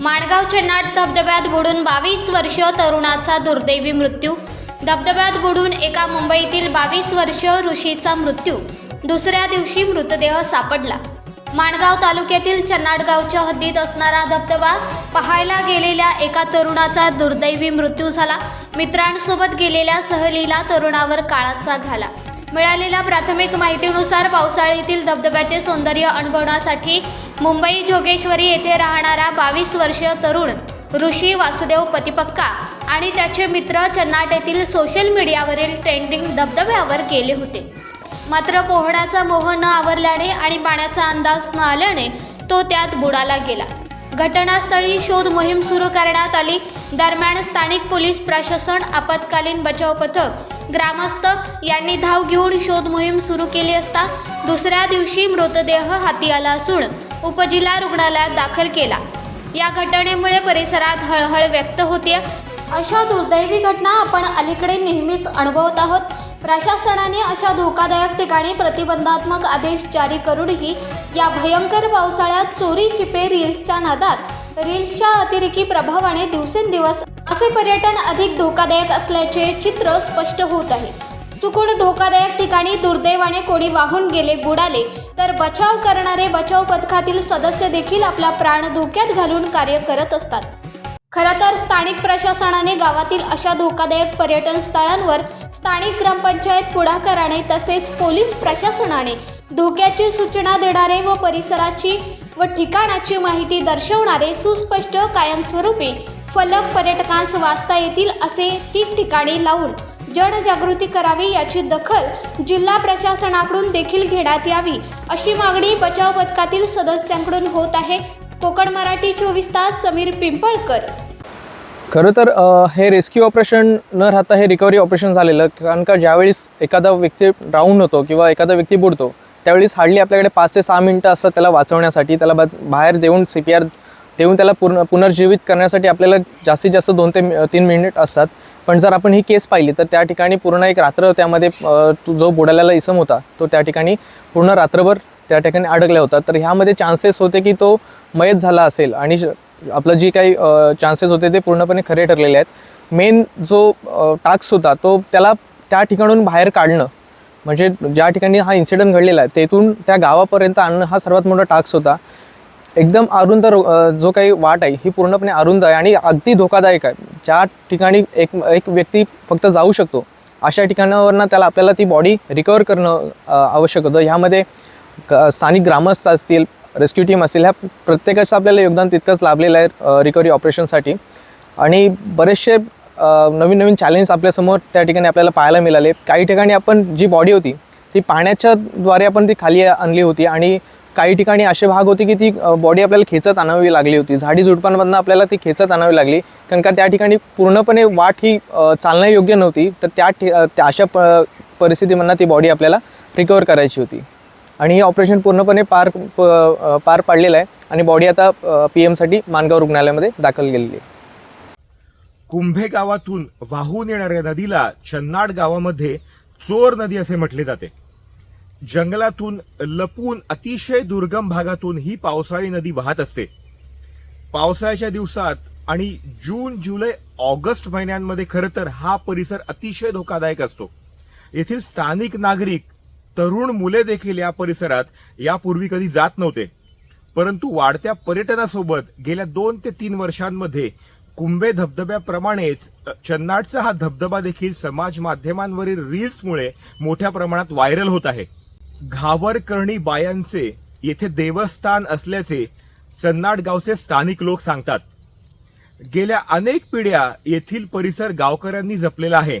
माणगाव चेन्नाट धबधब्यात बुडून बावीस वर्ष तरुणाचा दुर्दैवी मृत्यू. धबधब्यात बुडून एका मुंबईतील बावीस वर्ष ऋषीचा मृत्यू. दुसऱ्या दिवशी मृतदेह सापडला. माणगाव तालुक्यातील चन्नाडगावच्या हद्दीत असणारा धबधबा पाहायला गेलेल्या एका तरुणाचा दुर्दैवी मृत्यू झाला. मित्रांसोबत गेलेल्या सहलीला तरुणावर काळाचा घाला. मिळालेल्या प्राथमिक माहितीनुसार पावसाळ्यातील धबधब्याचे सौंदर्य अनुभवण्यासाठी मुंबई जोगेश्वरी येथे राहणारा बावीस वर्षीय तरुण ऋषी वासुदेव पतिपक्का आणि त्याचे मित्र चन्नाट येथील सोशल मीडियावरील ट्रेंडिंग धबधब्यावर गेले होते. मात्र पोहण्याचा मोह न आवरल्याने आणि पाण्याचा अंदाज न आल्याने तो त्यात बुडाला गेला. घटनास्थळी शोध मोहीम सुरू करण्यात आली. दरम्यान स्थानिक पोलीस प्रशासन आपत्कालीन बचाव पथक ग्रामस्थ यांनी धाव घेऊन शोध मोहीम सुरू केली असता दुसऱ्या दिवशी मृतदेह हाती आला असून उपजिल्हा रुग्णालयात दाखल केला. या घटनेमुळे परिसरात हळहळ व्यक्त होते अशा दुर्दैवी घटना आपण अलीकडे नेहमीच अनुभवत आहोत. प्रशासनाने अशा धोकादायक ठिकाणी प्रतिबंधात्मक आदेश जारी करूनही या भयंकर पावसाळ्यात चोरी चिपे रील्सच्या नादात. रील्सच्या अतिरेकी प्रभावाने दिवसेंदिवस असे पर्यटन अधिक धोकादायक असल्याचे चित्र स्पष्ट होत आहे. चुकून धोकादायक ठिकाणी दुर्दैवाने कोणी वाहून गेले बुडाले तर बचाव करणारे बचाव पथकातील सदस्य देखील आपला प्राण धोक्यात घालून कार्य करत असतात. खरं तर स्थानिक प्रशासनाने गावातील अशा धोकादायक पर्यटन स्थळांवर स्थानिक ग्रामपंचायत पुढाकाराने तसेच पोलीस प्रशासनाने धोक्याची सूचना देणारे व परिसराची व ठिकाणाची माहिती दर्शवणारे सुस्पष्ट कायमस्वरूपी फलक पर्यटकांस वाचता येतील असे ठिकठिकाणी लावून जनजागृती करावी याची दखल जिल्हा प्रशासनाकडून देखील घेण्यात यावी अशी मागणी बचाव पथकातील सदस्यांकडून होत आहे. कोकण मराठी चोवीस तास समीर पिंपळकर खरं तर हे रेस्क्यू ऑपरेशन न राहता हे रिकव्हरी ऑपरेशन झालेलं कारण का ज्यावेळेस एखादा व्यक्ती डाऊन होतो किंवा एखादा व्यक्ती बुडतो त्यावेळेस हार्डली आपल्याकडे पाच ते सहा मिनटं असतात त्याला वाचवण्यासाठी त्याला बाहेर देऊन सी पी आर देऊन त्याला पूर्ण पुनर्जीवित करण्यासाठी आपल्याला जास्तीत जास्त दोन ते तीन मिनिट असतात. पण जर आपण ही केस पाहिली तर त्या ठिकाणी पूर्ण एक रात्र त्यामध्ये तो जो बुडालेला इसम होता तो त्या ठिकाणी पूर्ण रात्रभर त्या ठिकाणी अडकला होता तर ह्यामध्ये चान्सेस होते की तो मयत झाला असेल आणि श- आपलं जी काही चान्सेस होते ते पूर्णपणे खरे ठरलेले आहेत. मेन जो टास्क होता तो त्याला त्या ठिकाणून बाहेर काढणं. म्हणजे ज्या ठिकाणी हा इन्सिडंट घडलेला आहे तेथून त्या गावापर्यंत आणणं हा सर्वात मोठा टास्क होता. एकदम अरुंद जो काही वाट आहे ही पूर्णपणे अरुंद आहे आणि अगदी धोकादायक आहे. ज्या ठिकाणी एक एक व्यक्ती फक्त जाऊ शकतो अशा ठिकाणावरनं त्याला आपल्याला ती बॉडी रिकवर करणं आवश्यक होतं. ह्यामध्ये क- स्थानिक ग्रामस्थ असतील रेस्क्यू टीम असेल. ह्या प्रत्येकाचं आपल्याला योगदान तितकंच लाभलेलं आहे रिकव्हरी ऑपरेशनसाठी आणि बरेचसे नवीन नवीन चॅलेंज आपल्यासमोर त्या ठिकाणी आपल्याला पाहायला मिळाले. काही ठिकाणी आपण जी बॉडी होती ती पाण्याच्या द्वारे आपण ती खाली आणली होती. आणि काही ठिकाणी असे भाग होते की ती बॉडी आपल्याला खेचत आणावी लागली होती. झाडी झुडपांमधनं आपल्याला ती खेचत आणावी लागली. कारण का त्या ठिकाणी पूर्णपणे वाट ही चालण्यायोग्य नव्हती. तर त्या ठि त्या अशा प परिस्थितीमधनं ती बॉडी आपल्याला रिकवर करायची होती. आणि हे ऑपरेशन पूर्णपणे पार प पार पाडलेलं आहे आणि बॉडी आता पी एमसाठी मानगाव रुग्णालयामध्ये दाखल केलेली आहे. कुंभे गावातून वाहून येणाऱ्या नदीला चन्नाड गावामध्ये चोर नदी असे म्हटले जाते. जंगलातून लपून अतिशय दुर्गम भागातून ही पावसाळी नदी वाहत असते. पावसाळ्याच्या दिवसात आणि जून जुलै ऑगस्ट महिन्यांमध्ये खरं तर हा परिसर अतिशय धोकादायक असतो. येथील स्थानिक नागरिक तरुण मुले देखील या परिसरात यापूर्वी कधी जात नव्हते. परंतु वाढत्या पर्यटनासोबत गेल्या दोन ते तीन वर्षांमध्ये कुंभे धबधब्याप्रमाणेच चन्नाटचा चन्नाडचा हा धबधबा देखील समाज माध्यमांवरील रील्समुळे मोठ्या प्रमाणात व्हायरल होत आहे. घावरकर्णी बायांचे येथे देवस्थान असल्याचे चन्नाड गावचे स्थानिक लोक सांगतात. गेल्या अनेक पिढ्या येथील परिसर गावकऱ्यांनी जपलेला आहे.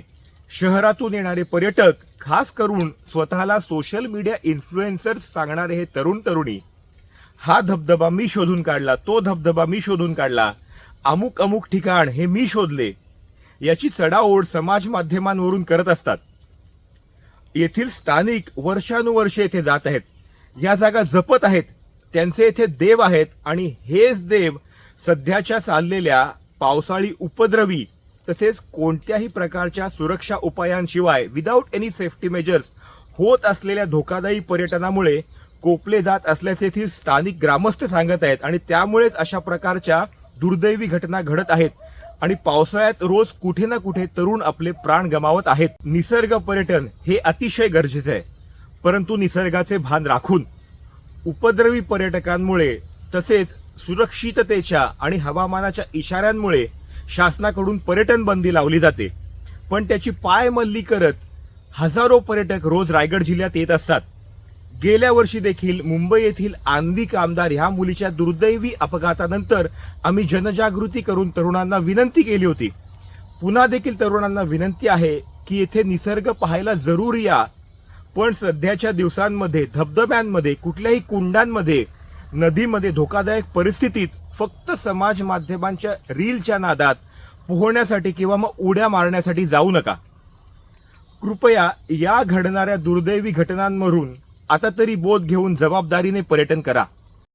शहरातून येणारे पर्यटक खास करून स्वतःला सोशल मीडिया इन्फ्लुएन्सर्स सांगणारे हे तरुण तरुणी. हा धबधबा मी शोधून काढला तो धबधबा मी शोधून काढला. अमुक अमुक ठिकाण हे मी शोधले. याची चढाओढ समाज माध्यमांवरून करत असतात. येथील स्थानिक वर्षानुवर्षे येथे जात आहेत. या जागा जपत आहेत. त्यांचे येथे देव आहेत आणि हेच देव सध्याच्या चाललेल्या पावसाळी उपद्रवी तसेच कोणत्याही प्रकारच्या सुरक्षा उपायांशिवाय विदाऊट एनी सेफ्टी मेजर्स होत असलेल्या धोकादायी पर्यटनामुळे कोपले जात असल्याचे येथील स्थानिक ग्रामस्थ सांगत आहेत. आणि त्यामुळेच अशा प्रकारच्या दुर्दैवी घटना घडत आहेत. आणि पावसाळ्यात रोज कुठे ना कुठे तरुण आपले प्राण गमावत आहेत. निसर्ग पर्यटन हे अतिशय गरजेचे आहे. परंतु निसर्गाचे भान राखून उपद्रवी पर्यटकांमुळे तसेच सुरक्षिततेच्या आणि हवामानाच्या इशाऱ्यांमुळे शासनाकडून पर्यटन बंदी लावली जाते. पण त्याची पायमल्ली करत हजारो पर्यटक रोज रायगड जिल्ह्यात येत असतात. गेल्या वर्षी देखील मुंबई येथील आंधी आमदार ह्या मुलीच्या दुर्दैवी अपघातानंतर आम्ही जनजागृती करून तरुणांना विनंती केली होती. पुन्हा देखील तरुणांना विनंती आहे की येथे निसर्ग पाहायला जरूर या. पण सध्याच्या दिवसांमध्ये धबधब्यांमध्ये कुठल्याही कुंडांमध्ये नदीमध्ये धोकादायक परिस्थितीत फक्त समाज माध्यमांच्या रीलच्या नादात पोहण्यासाठी किंवा मग उड्या मारण्यासाठी जाऊ नका. कृपया या घडणाऱ्या दुर्दैवी घटनांवरून आता तरी बोध घेऊन जबाबदारीने पर्यटन करा.